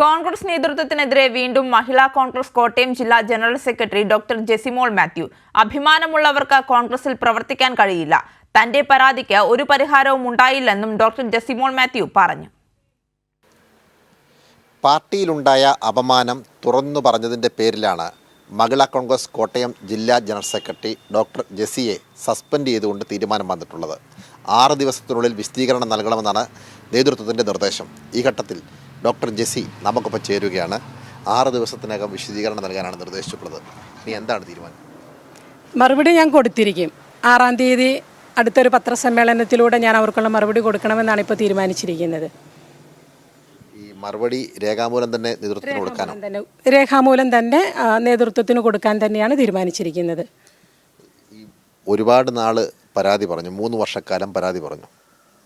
കോൺഗ്രസ് നേതൃത്വത്തിനെതിരെ വീണ്ടും മഹിളാ കോൺഗ്രസ് കോട്ടയം ജില്ലാ general secretary doctor Jesymol Mathew. അഭിമാനമുള്ളവർക്ക് കോൺഗ്രസിൽ പ്രവർത്തിക്കാൻ കഴിയില്ല. തന്റെ പരാതിക്ക് ഒരു പരിഹാരവും ഉണ്ടായില്ലെന്നും ഡോക്ടർ ജെസിമോൾ മാത്യു പറഞ്ഞു. പാർട്ടിയിലുണ്ടായ അപമാനം തുറന്നു പറഞ്ഞതിന്റെ പേരിലാണ് മഹിളാ കോൺഗ്രസ് കോട്ടയം ജില്ലാ ജനറൽ സെക്രട്ടറി ഡോക്ടർ ജെസിയെ സസ്പെൻഡ് ചെയ്തുകൊണ്ട് തീരുമാനം വന്നിട്ടുള്ളത്. ആറ് ദിവസത്തിനുള്ളിൽ വിശദീകരണം നൽകണമെന്നാണ് നേതൃത്വത്തിന്റെ നിർദ്ദേശം. ഈ ഘട്ടത്തിൽ ഡോക്ടർ ജെസി നമുക്കൊപ്പം ചേരുകയാണ്. ആറ് ദിവസത്തിനകം വിശദീകരണം നൽകാനാണ് നിർദ്ദേശിച്ചിട്ടുള്ളത്. ഇനി എന്താണ് തീരുമാനം? മറുപടി ഞാൻ കൊടുത്തിരിക്കും. ആറാം തീയതി അടുത്തൊരു പത്രസമ്മേളനത്തിലൂടെ ഞാൻ അവർക്കുള്ള മറുപടി കൊടുക്കണമെന്നാണ് ഇപ്പോൾ തീരുമാനിച്ചിരിക്കുന്നത്. ഈ മറുപടി രേഖാമൂലം തന്നെ നേതൃത്വത്തിന് കൊടുക്കാനോ? തന്നെ. രേഖാമൂലം തന്നെ നേതൃത്വത്തിന് കൊടുക്കാൻ തന്നെയാണ് തീരുമാനിച്ചിരിക്കുന്നത്. ഒരുപാട് നാൾ പരാതി പറഞ്ഞു. മൂന്ന് വർഷക്കാലം പരാതി പറഞ്ഞു.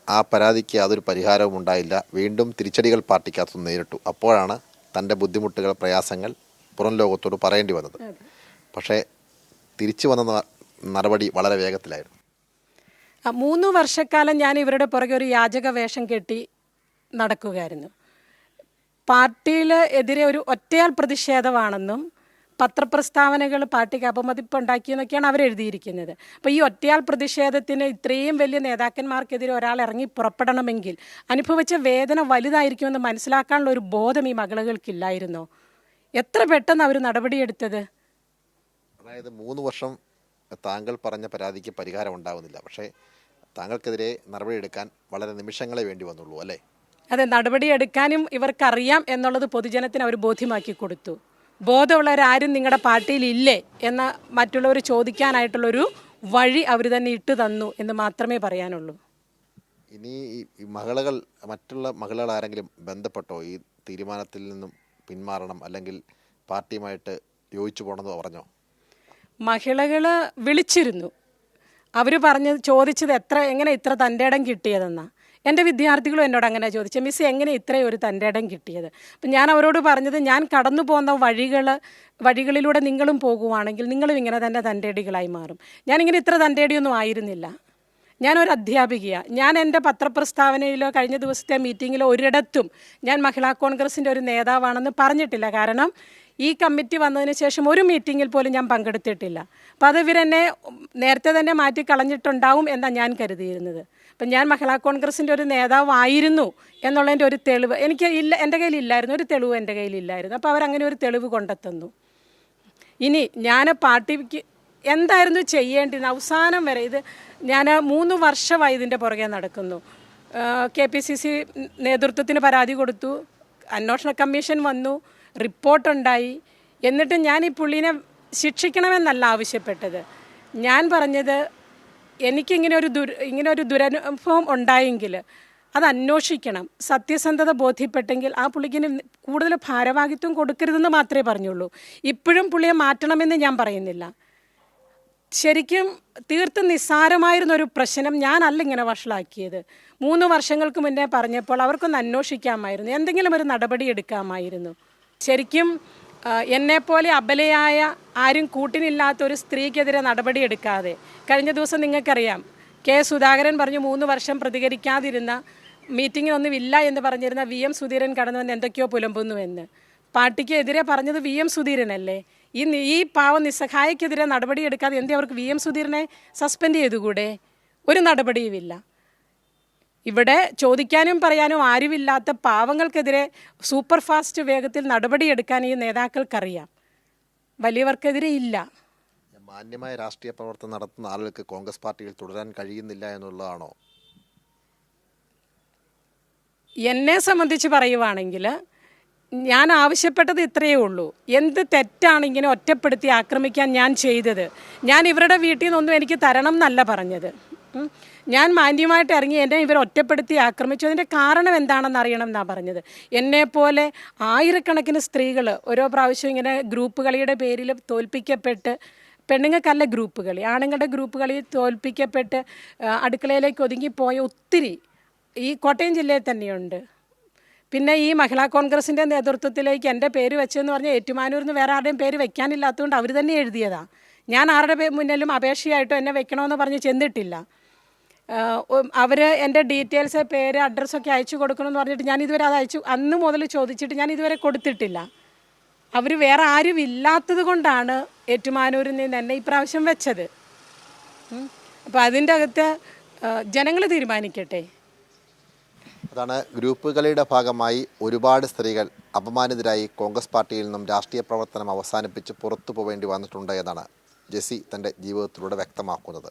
ആ പരാതിക്ക് യാതൊരു പരിഹാരവും ഉണ്ടായില്ല. വീണ്ടും തിരിച്ചടികൾ പാർട്ടിക്കകത്ത് നേരിട്ടു. അപ്പോഴാണ് തന്റെ ബുദ്ധിമുട്ടുകൾ പ്രയാസങ്ങൾ പുറം ലോകത്തോട് പറയേണ്ടി വന്നത്. പക്ഷേ തിരിച്ചു വന്ന നടപടി വളരെ വേഗത്തിലായിരുന്നു. മൂന്ന് വർഷക്കാലം ഞാൻ ഇവരുടെ പുറകെ ഒരു യാചക വേഷം കെട്ടി നടക്കുകയായിരുന്നു. പാർട്ടിയിൽ എതിരെ ഒരു ഒറ്റയാൾ പ്രതിഷേധമാണെന്നും പത്രപ്രസ്താവനകൾ പാർട്ടിക്ക് അവർ എഴുതിയിരിക്കുന്നത്. അപ്പോൾ ഈ ഒറ്റയാൾ പ്രതിഷേധത്തിന് ഇത്രയും വലിയ നേതാക്കന്മാർക്കെതിരെ ഒരാൾ ഇറങ്ങി പുറപ്പെടണമെങ്കിൽ അനുഭവിച്ച വേദന വലുതായിരിക്കുമെന്ന് മനസ്സിലാക്കാനുള്ള ഒരു ബോധം ഈ മകളുകൾക്കില്ലായിരുന്നോ? എത്ര പെട്ടെന്ന് അവർ നടപടിയെടുത്തത്? അതായത് മൂന്ന് വർഷം താങ്കൾ പറഞ്ഞ പരാതിക്ക് പരിഹാരം ഉണ്ടാകുന്നില്ല പക്ഷേ താങ്കൾക്കെതിരെ നടപടിയെടുക്കാൻ വളരെ നിമിഷങ്ങളെ വേണ്ടി വന്നുള്ളൂ അല്ലേ? അതെ നടപടിയെടുക്കാനും ഇവർക്കറിയാം എന്നുള്ളത് പൊതുജനത്തിന് അവർ ബോധ്യമാക്കി കൊടുത്തു. ബോധമുള്ളവരാരും നിങ്ങളുടെ പാർട്ടിയിൽ ഇല്ലേ എന്ന് മറ്റുള്ളവർ ചോദിക്കാനായിട്ടുള്ളൊരു വഴി അവർ തന്നെ ഇട്ടു തന്നു എന്ന് മാത്രമേ പറയാനുള്ളൂ. ഇനി ഈ മകളുകൾ മറ്റുള്ള മകളുകൾ ആരെങ്കിലും ബന്ധപ്പെട്ടോ ഈ തീരുമാനത്തിൽ നിന്നും പിന്മാറണം അല്ലെങ്കിൽ പാർട്ടിയുമായിട്ട് യോജിച്ചു പോകണമെന്ന് പറഞ്ഞോ? മഹിളകൾ വിളിച്ചിരുന്നു. അവർ പറഞ്ഞത് ചോദിച്ചത് എത്ര എങ്ങനെ ഇത്ര തന്റെ ഇടം കിട്ടിയതെന്നാ. എന്റെ വിദ്യാർത്ഥികളും എന്നോട് അങ്ങനെ ചോദിച്ചു മിസ് എങ്ങനെ ഇത്രയും ഒരു തന്റെ ഇടം കിട്ടിയത്? അപ്പം ഞാൻ അവരോട് പറഞ്ഞത് ഞാൻ കടന്നു പോകുന്ന വഴികൾ വഴികളിലൂടെ നിങ്ങളും പോകുവാണെങ്കിൽ നിങ്ങളും ഇങ്ങനെ തന്നെ തന്റെ ഇടികളായി മാറും. ഞാനിങ്ങനെ ഇത്ര തന്റെ ഇടിയൊന്നും ആയിരുന്നില്ല. ഞാനൊരു അധ്യാപികയാണ് ഞാൻ എന്റെ പത്രപ്രസ്താവനയിലോ കഴിഞ്ഞ ദിവസത്തെ മീറ്റിങ്ങിലോ ഒരിടത്തും ഞാൻ മഹിളാ കോൺഗ്രസിന്റെ ഒരു നേതാവാണെന്ന് പറഞ്ഞിട്ടില്ല. കാരണം ഈ കമ്മിറ്റി വന്നതിന് ശേഷം ഒരു മീറ്റിങ്ങിൽ പോലും ഞാൻ പങ്കെടുത്തിട്ടില്ല. അപ്പോൾ അത് ഇവരെന്നെ നേരത്തെ തന്നെ മാറ്റി കളഞ്ഞിട്ടുണ്ടാവും എന്നാണ് ഞാൻ കരുതിയിരുന്നത്. അപ്പം ഞാൻ മഹിളാ കോൺഗ്രസിന്റെ ഒരു നേതാവായിരുന്നു എന്നുള്ളതിന്റെ ഒരു തെളിവ് എനിക്ക് ഇല്ല എന്റെ കയ്യിലില്ലായിരുന്നു ഒരു തെളിവ് എന്റെ കയ്യിലില്ലായിരുന്നു. അപ്പോൾ അവരങ്ങനെ ഒരു തെളിവ് കൊണ്ടെത്തുന്നു. ഇനി ഞാൻ പാർട്ടിക്ക് എന്തായിരുന്നു ചെയ്യേണ്ടത് അവസാനം വരെ ഇത് ഞാൻ മൂന്ന് വർഷമായി ഇതിന്റെ പുറകെ നടക്കുന്നു. കെ പി സി സി നേതൃത്വത്തിന് പരാതി കൊടുത്തു. അന്വേഷണ കമ്മീഷൻ വന്നു റിപ്പോർട്ടുണ്ടായി. എന്നിട്ട് ഞാൻ ഈ പുള്ളീനെ ശിക്ഷിക്കണമെന്നല്ല ആവശ്യപ്പെട്ടത്. ഞാൻ പറഞ്ഞത് എനിക്കിങ്ങനെ ഒരു ദുര ഇങ്ങനെ ഒരു ദുരനുഭവം ഉണ്ടായെങ്കിൽ അത് അന്വേഷിക്കണം. സത്യസന്ധത ബോധ്യപ്പെട്ടെങ്കിൽ ആ പുള്ളിക്കിന് കൂടുതൽ ഭാരവാഹിത്വം കൊടുക്കരുതെന്ന് മാത്രമേ പറഞ്ഞുള്ളൂ. ഇപ്പോഴും പുള്ളിയെ മാറ്റണമെന്ന് ഞാൻ പറയുന്നില്ല. ശരിക്കും തീർത്തും നിസ്സാരമായിരുന്ന ഒരു പ്രശ്നം ഞാനല്ല ഇങ്ങനെ വഷളാക്കിയത്. മൂന്ന് വർഷങ്ങൾക്ക് മുന്നേ പറഞ്ഞപ്പോൾ അവർക്കൊന്ന് അന്വേഷിക്കാമായിരുന്നു. എന്തെങ്കിലും ഒരു നടപടി എടുക്കാമായിരുന്നു. ശരിക്കും എന്നെപ്പോലെ അബലയായ ആരും കൂട്ടിനില്ലാത്ത ഒരു സ്ത്രീക്കെതിരെ നടപടിയെടുക്കാതെ. കഴിഞ്ഞ ദിവസം നിങ്ങൾക്കറിയാം കെ സുധാകരൻ പറഞ്ഞു മൂന്ന് വർഷം പ്രതികരിക്കാതിരുന്ന മീറ്റിങ്ങിനൊന്നും ഇല്ല എന്ന് പറഞ്ഞിരുന്ന വി എം സുധീരൻ കടന്നു വന്ന് എന്തൊക്കെയോ പുലമ്പുന്നുവെന്ന്. പാർട്ടിക്ക് എതിരെ പറഞ്ഞത് വി എം സുധീരനല്ലേ? ഈ ഈ പാവം നിസ്സഹായക്കെതിരെ നടപടിയെടുക്കാതെ എന്തേ അവർക്ക് വി എം സുധീരനെ സസ്പെൻഡ് ചെയ്തുകൂടെ? ഒരു നടപടിയുമില്ല. ഇവിടെ ചോദിക്കാനും പറയാനും ആരുമില്ലാത്ത പാവങ്ങൾക്കെതിരെ സൂപ്പർ ഫാസ്റ്റ് വേഗത്തിൽ നടപടിയെടുക്കാൻ ഈ നേതാക്കൾക്കറിയാം. വലിയവർക്കെതിരെ ഇല്ല. മാന്യമായ രാഷ്ട്രീയ പ്രവർത്തനം നടത്തുന്ന ആളുകൾക്ക് കോൺഗ്രസ് പാർട്ടിയിൽ തുടരാൻ കഴിയുന്നില്ല എന്നുള്ളതാണോ? എന്നെ സംബന്ധിച്ച് പറയുവാണെങ്കിൽ ഞാൻ ആവശ്യപ്പെട്ടത് ഇത്രയേ ഉള്ളൂ. എന്ത് തെറ്റാണ് ഇങ്ങനെ ഒറ്റപ്പെടുത്തി ആക്രമിക്കാൻ ഞാൻ ചെയ്തത്? ഞാൻ ഇവരുടെ വീട്ടിൽ നിന്നൊന്നും എനിക്ക് തരണം എന്നല്ല പറഞ്ഞത്. ഞാൻ മാന്യമായിട്ട് ഇറങ്ങി എന്നെ ഇവർ ഒറ്റപ്പെടുത്തി ആക്രമിച്ചു. അതിന്റെ കാരണം എന്താണെന്ന് അറിയണം എന്നാണ് പറഞ്ഞത്. എന്നെപ്പോലെ ആയിരക്കണക്കിന് സ്ത്രീകൾ ഓരോ പ്രാവശ്യം ഇങ്ങനെ ഗ്രൂപ്പ് കളിയുടെ പേരിൽ തോൽപ്പിക്കപ്പെട്ട് പെണ്ണുങ്ങൾക്കല്ല ഗ്രൂപ്പ് കളി ആണുങ്ങളുടെ ഗ്രൂപ്പ് കളി തോൽപ്പിക്കപ്പെട്ട് അടുക്കളയിലേക്ക് ഒതുങ്ങിപ്പോയ ഒത്തിരി ഈ കോട്ടയം ജില്ലയിൽ തന്നെയുണ്ട്. പിന്നെ ഈ മഹിളാ കോൺഗ്രസിന്റെ നേതൃത്വത്തിലേക്ക് എന്റെ പേര് വെച്ചതെന്ന് പറഞ്ഞാൽ ഏറ്റുമാനൂർ നിന്ന് വേറെ ആരുടെയും പേര് വെക്കാനില്ലാത്തതുകൊണ്ട് അവർ തന്നെ എഴുതിയതാണ് ഞാൻ ആരുടെ മുന്നിലും അപേക്ഷയായിട്ടോ എന്നെ വെക്കണമെന്ന് പറഞ്ഞ് ചെന്നിട്ടില്ല. അവർ എന്റെ ഡീറ്റെയിൽസ് പേര് അഡ്രസ്സൊക്കെ അയച്ചു കൊടുക്കണമെന്ന് പറഞ്ഞിട്ട് ഞാൻ ഇതുവരെ അത് അയച്ചു. അന്ന് മുതൽ ചോദിച്ചിട്ട് ഞാൻ ഇതുവരെ കൊടുത്തിട്ടില്ല. അവർ വേറെ ആരും ഇല്ലാത്തത് കൊണ്ടാണ് ഏറ്റുമാനൂരിൽ നിന്ന് എന്നെ ഇപ്രാവശ്യം വെച്ചത്. അപ്പോൾ അതിന്റെ അകത്ത് ജനങ്ങൾ തീരുമാനിക്കട്ടെ. അതാണ് ഗ്രൂപ്പ് കളിയുടെ ഭാഗമായി ഒരുപാട് സ്ത്രീകൾ അപമാനിതരായി കോൺഗ്രസ് പാർട്ടിയിൽ നിന്നും രാഷ്ട്രീയ പ്രവർത്തനം അവസാനിപ്പിച്ച് പുറത്തു പോവേണ്ടി വന്നിട്ടുണ്ട് എന്നാണ് ജെസി തന്റെ ജീവിതത്തിലൂടെ വ്യക്തമാക്കുന്നത്.